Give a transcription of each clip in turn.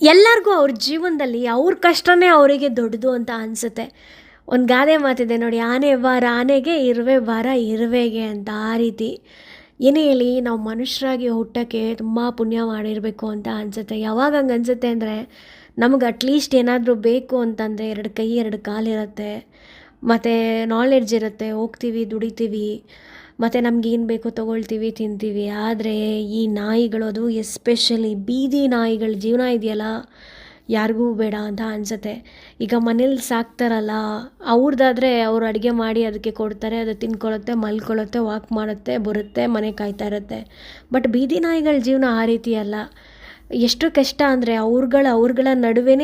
ಎಲ್ಲರಿಗೂ ಅವ್ರ ಜೀವನದಲ್ಲಿ ಅವ್ರ ಕಷ್ಟನೇ ಅವರಿಗೆ ದೊಡ್ಡದು ಅಂತ ಅನಿಸುತ್ತೆ. ಒಂದು ಗಾದೆ ಮಾತಿದೆ ನೋಡಿ, ಆನೆ ವಾರ ಆನೆಗೆ, ಇರುವೆ ವಾರ ಇರುವೆಗೆ ಅಂತ ಆ ರೀತಿ. ಏನೇ ಹೇಳಿ, ನಾವು ಮನುಷ್ಯರಾಗಿ ಹುಟ್ಟೋಕ್ಕೆ ತುಂಬ ಪುಣ್ಯ ಮಾಡಿರಬೇಕು ಅಂತ ಅನಿಸುತ್ತೆ. ಯಾವಾಗ ಹಂಗೆ ಅನಿಸುತ್ತೆ ಅಂದರೆ, ನಮಗೆ ಅಟ್ಲೀಸ್ಟ್ ಏನಾದರೂ ಬೇಕು ಅಂತಂದರೆ ಎರಡು ಕೈ, ಎರಡು ಕಾಲಿರುತ್ತೆ. ಮತ್ತು ನಾಲೆಡ್ಜ್ ಇರುತ್ತೆ, ಹೋಗ್ತೀವಿ, ದುಡಿತೀವಿ, ಮತ್ತು ನಮ್ಗೇನು ಬೇಕೋ ತೊಗೊಳ್ತೀವಿ, ತಿಂತೀವಿ. ಆದರೆ ಈ ನಾಯಿಗಳು ಅದು ಎಸ್ಪೆಷಲಿ ಬೀದಿ ನಾಯಿಗಳ ಜೀವನ ಇದೆಯಲ್ಲ, ಯಾರಿಗೂ ಬೇಡ ಅಂತ ಅನಿಸುತ್ತೆ. ಈಗ ಮನೇಲಿ ಸಾಕ್ತಾರಲ್ಲ ಅವ್ರದ್ದಾದರೆ ಅವ್ರು ಅಡುಗೆ ಮಾಡಿ ಅದಕ್ಕೆ ಕೊಡ್ತಾರೆ, ಅದು ತಿನ್ಕೊಳ್ಳುತ್ತೆ ಮಲ್ಕೊಳ್ಳುತ್ತೆ ವಾಕ್ ಮಾಡುತ್ತೆ, ಬರುತ್ತೆ, ಮನೆ ಕಾಯ್ತಾ ಇರುತ್ತೆ. ಬಟ್ ಬೀದಿ ನಾಯಿಗಳ ಜೀವನ ಆ ರೀತಿ ಅಲ್ಲ. ಎಷ್ಟು ಕಷ್ಟ ಅಂದರೆ ಅವ್ರುಗಳ ಅವ್ರುಗಳ ನಡುವೆ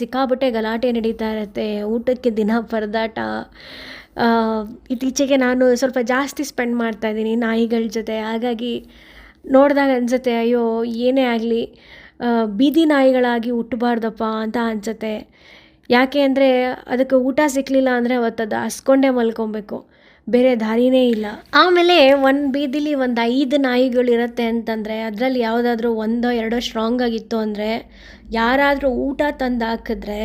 ಸಿಕ್ಕಾಪಟ್ಟೆ ಗಲಾಟೆ ನಡೀತಾ ಇರುತ್ತೆ. ಊಟಕ್ಕೆ ದಿನ ಪರದಾಟ. ಇತ್ತೀಚೆಗೆ ನಾನು ಸ್ವಲ್ಪ ಜಾಸ್ತಿ ಸ್ಪೆಂಡ್ ಮಾಡ್ತಾ ಇದ್ದೀನಿ ನಾಯಿಗಳ ಜೊತೆ. ಹಾಗಾಗಿ ನೋಡಿದಾಗ ಅನಿಸುತ್ತೆ, ಅಯ್ಯೋ, ಏನೇ ಆಗಲಿ ಬೀದಿ ನಾಯಿಗಳಾಗಿ ಹುಟ್ಟಬಾರ್ದಪ್ಪ ಅಂತ ಅನಿಸುತ್ತೆ. ಯಾಕೆ ಅಂದರೆ, ಅದಕ್ಕೆ ಊಟ ಸಿಕ್ಕಲಿಲ್ಲ ಅಂದರೆ ಅವತ್ತು ಅದು ಹಸ್ಕೊಂಡೇ ಮಲ್ಕೊಬೇಕು. ಬೇರೆ ದಾರಿನೇ ಇಲ್ಲ. ಆಮೇಲೆ ಒಂದು ಬೀದಿಲಿ ಒಂದು ಐದು ನಾಯಿಗಳು ಇರುತ್ತೆ ಅಂತಂದರೆ, ಅದರಲ್ಲಿ ಯಾವುದಾದ್ರೂ ಒಂದೋ ಎರಡೋ ಸ್ಟ್ರಾಂಗ್ ಆಗಿತ್ತು ಅಂದರೆ, ಯಾರಾದರೂ ಊಟ ತಂದು ಹಾಕಿದ್ರೆ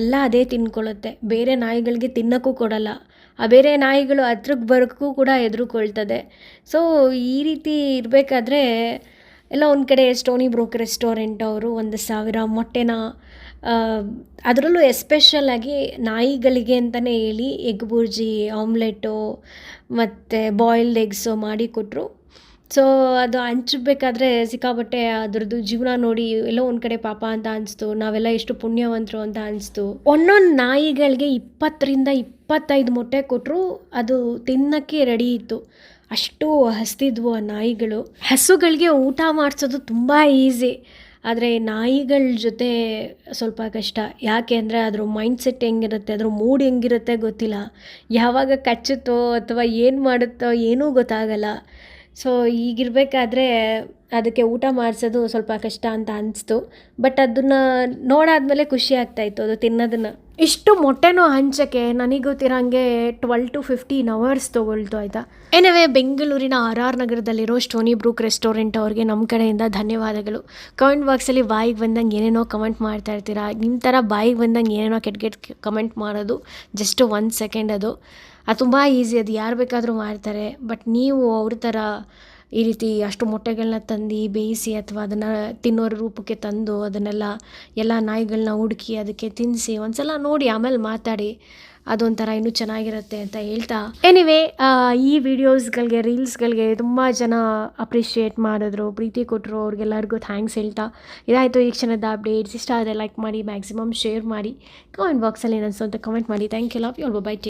ಎಲ್ಲ ಅದೇ ತಿನ್ಕೊಳ್ಳುತ್ತೆ ಬೇರೆ ನಾಯಿಗಳಿಗೆ ತಿನ್ನೋಕ್ಕೂ ಕೊಡಲ್ಲ. ಆ ಬೇರೆ ನಾಯಿಗಳು ಹತ್ರಕ್ಕೆ ಬರೋಕ್ಕೂ ಕೂಡ ಎದುರುಕೊಳ್ತದೆ ಸೊ ಈ ರೀತಿ ಇರಬೇಕಾದ್ರೆ, ಎಲ್ಲ ಒಂದು ಕಡೆ ಸ್ಟೋನಿ ಬ್ರೋಕ್ ರೆಸ್ಟೋರೆಂಟ್ ಅವರು ಒಂದು ಸಾವಿರ ಮೊಟ್ಟೆನ ಅದರಲ್ಲೂ ಎಸ್ಪೆಷಲಾಗಿ ನಾಯಿಗಳಿಗೆ ಅಂತಲೇ ಹೇಳಿ ಎಗ್ ಬುರ್ಜಿ ಆಮ್ಲೆಟು ಮತ್ತು ಬಾಯ್ಲ್ಡ್ ಎಗ್ಸು ಮಾಡಿ ಕೊಟ್ಟರು ಸೊ ಅದು ಹಂಚಬೇಕಾದ್ರೆ ಸಿಕ್ಕಾಪಟ್ಟೆ ಅದ್ರದ್ದು ಜೀವನ ನೋಡಿ ಎಲ್ಲೋ ಒಂದು ಕಡೆ ಪಾಪ ಅಂತ ಅನಿಸ್ತು. ನಾವೆಲ್ಲ ಎಷ್ಟು ಪುಣ್ಯವಂತರು ಅಂತ ಅನಿಸ್ತು. ಒಂದೊಂದು ನಾಯಿಗಳಿಗೆ ಇಪ್ಪತ್ತರಿಂದ ಇಪ್ಪತ್ತೈದು ಮೊಟ್ಟೆ ಕೊಟ್ಟರು ಅದು ತಿನ್ನೋಕ್ಕೆ ರೆಡಿ ಇತ್ತು. ಅಷ್ಟು ಹಸ್ತಿದ್ವು ಆ ನಾಯಿಗಳು. ಹಸುಗಳಿಗೆ ಊಟ ಮಾಡಿಸೋದು ತುಂಬ ಈಸಿ ಆದರೆ ನಾಯಿಗಳ ಜೊತೆ ಸ್ವಲ್ಪ ಕಷ್ಟ. ಯಾಕೆ ಅಂದರೆ ಅದ್ರ ಮೈಂಡ್ಸೆಟ್ ಹೆಂಗಿರುತ್ತೆ, ಅದ್ರ ಮೂಡ್ ಹೆಂಗಿರುತ್ತೆ ಗೊತ್ತಿಲ್ಲ. ಯಾವಾಗ ಕಚ್ಚುತ್ತೋ ಅಥವಾ ಏನು ಮಾಡುತ್ತೋ ಏನೂ ಗೊತ್ತಾಗಲ್ಲ. ಸೊ ಈಗಿರಬೇಕಾದ್ರೆ ಅದಕ್ಕೆ ಊಟ ಮಾಡಿಸೋದು ಸ್ವಲ್ಪ ಕಷ್ಟ ಅಂತ ಅನಿಸ್ತು. ಬಟ್ ಅದನ್ನು ನೋಡಾದ್ಮೇಲೆ ಖುಷಿ ಆಗ್ತಾಯಿತ್ತು ಅದು ತಿನ್ನೋದನ್ನು. ಇಷ್ಟು ಮೊಟ್ಟೆನೂ ಹಂಚಕ್ಕೆ ನನಗೆ ಗೊತ್ತಿರೋಂಗೆ ಟ್ವೆಲ್ ಟು ಫಿಫ್ಟೀನ್ ಅವರ್ಸ್ ತೊಗೊಳ್ತು ಆಯಿತಾ. ಏನೇ ಬೆಂಗಳೂರಿನ ಆರ್ ಆರ್ ನಗರದಲ್ಲಿರೋ ಸ್ಟೋನಿ ಬ್ರೂಕ್ ರೆಸ್ಟೋರೆಂಟ್ ಅವ್ರಿಗೆ ನಮ್ಮ ಕಡೆಯಿಂದ ಧನ್ಯವಾದಗಳು. ಕಮೆಂಟ್ ಬಾಕ್ಸಲ್ಲಿ ಬಾಯಿಗೆ ಬಂದಂಗೆ ಏನೇನೋ ಕಮೆಂಟ್ ಮಾಡ್ತಾ ಇರ್ತೀರಾ? ನಿಮ್ಮ ಥರ ಬಾಯಿಗೆ ಬಂದಂಗೆ ಏನೇನೋ ಕೆಟ್ಟ ಕೆಟ್ಟ ಕಮೆಂಟ್ ಮಾಡೋದು ಜಸ್ಟ್ ಒಂದು ಸೆಕೆಂಡ್ ಅದು. ಅದು ತುಂಬ ಈಸಿ ಅದು. ಯಾರು ಬೇಕಾದರೂ ಮಾಡ್ತಾರೆ. ಬಟ್ ನೀವು ಅವ್ರ ಥರ ಈ ರೀತಿ ಅಷ್ಟು ಮೊಟ್ಟೆಗಳನ್ನ ತಂದು ಬೇಯಿಸಿ ಅಥವಾ ಅದನ್ನು ತಿನ್ನೋರ ರೂಪಕ್ಕೆ ತಂದು ಅದನ್ನೆಲ್ಲ ಎಲ್ಲ ನಾಯಿಗಳನ್ನ ಹುಡುಕಿ ಅದಕ್ಕೆ ತಿನ್ನಿಸಿ ಒಂದು ಸಲ ನೋಡಿ ಆಮೇಲೆ ಮಾತಾಡಿ ಅದೊಂಥರ ಇನ್ನೂ ಚೆನ್ನಾಗಿರುತ್ತೆ ಅಂತ ಹೇಳ್ತಾ. ಎನಿವೇ ಈ ವಿಡಿಯೋಸ್ಗಳಿಗೆ ರೀಲ್ಸ್ಗಳಿಗೆ ತುಂಬ ಜನ ಅಪ್ರಿಷಿಯೇಟ್ ಮಾಡಿದ್ರು, ಪ್ರೀತಿ ಕೊಟ್ಟರು ಅವ್ರಿಗೆಲ್ಲರಿಗೂ ಥ್ಯಾಂಕ್ಸ್ ಹೇಳ್ತಾ. ಇದಾಯಿತು ಈ ಕ್ಷಣದ ಅಪ್ಡೇಟ್ಸ್ ಇಷ್ಟ ಆದರೆ ಲೈಕ್ ಮಾಡಿ ಮ್ಯಾಕ್ಸಿಮಮ್ ಶೇರ್ ಮಾಡಿ. ಕಮೆಂಟ್ ಬಾಕ್ಸಲ್ಲಿ ಏನು ಸ್ವಂತ ಕಮೆಂಟ್ ಮಾಡಿ. Thank you love you bye